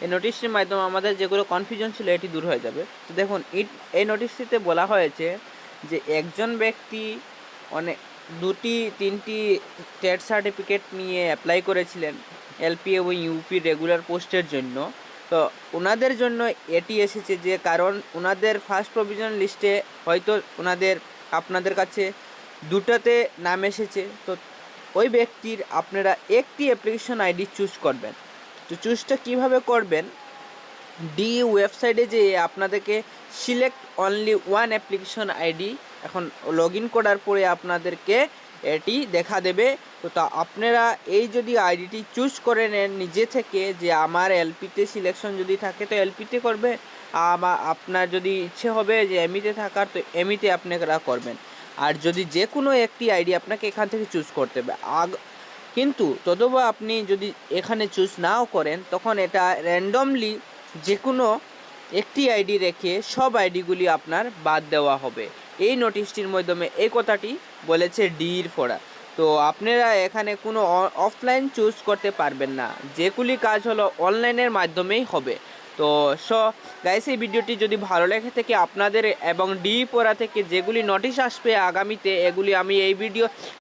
এই নোটিশটির মাধ্যমে আমাদের যেগুলো কনফিউশন ছিল এটি দূর হয়ে যাবে। তো দেখুন, এই- এই নোটিশটিতে বলা হয়েছে যে একজন ব্যক্তি অনেক দুটি, তিনটি টেট সার্টিফিকেট নিয়ে অ্যাপ্লাই করেছিলেন এলপি এবং ইউপি রেগুলার পোস্টের জন্য। তো ওনাদের জন্য এটি এসেছে যে কারণ ওনাদের ফার্স্ট প্রভিশন লিস্টে হয়তো ওনাদের, আপনাদের কাছে দুটাতে নাম এসেছে। তো ওই ব্যক্তির আপনারা একটি অ্যাপ্লিকেশন আইডি চুজ করবেন। তো চুজটা কীভাবে করবেন? ডি ওয়েবসাইটে যে আপনাদেরকে select only one application ID এখন লগ করার পরে আপনাদেরকে এটি দেখা দেবে। তো তা আপনারা এই যদি আইডিটি চুজ করে নেন নিজে থেকে যে আমার এলপিতে সিলেকশন যদি থাকে, তো এলপিতে করবে। আমার আপনার যদি ইচ্ছে হবে যে এমিতে থাকার, তো এমিতে আপনারা করবেন। আর যদি যে কোনো একটি আইডি আপনাকে এখান থেকে চুজ করতে হবে। আগ কিন্তু ততবা আপনি যদি এখানে চুজ নাও করেন, তখন এটা র্যান্ডমলি যে কোনো একটি আইডি রেখে সব আইডিগুলি আপনার বাদ দেওয়া হবে। এই নোটিশটির মাধ্যমে এই কথাটি বলেছে ডির ফোড়া তো আপনারা এখানে কোনো অফলাইন চুজ করতে পারবেন না। যেগুলি কাজ হলো অনলাইনের মাধ্যমেই হবে। তো স গাইস এই ভিডিওটি যদি ভালো লেগে থাকে আপনাদের এবং ডি পড়া থেকে যেগুলি নোটিশ আসবে আগামীতে, এগুলি আমি এই ভিডিও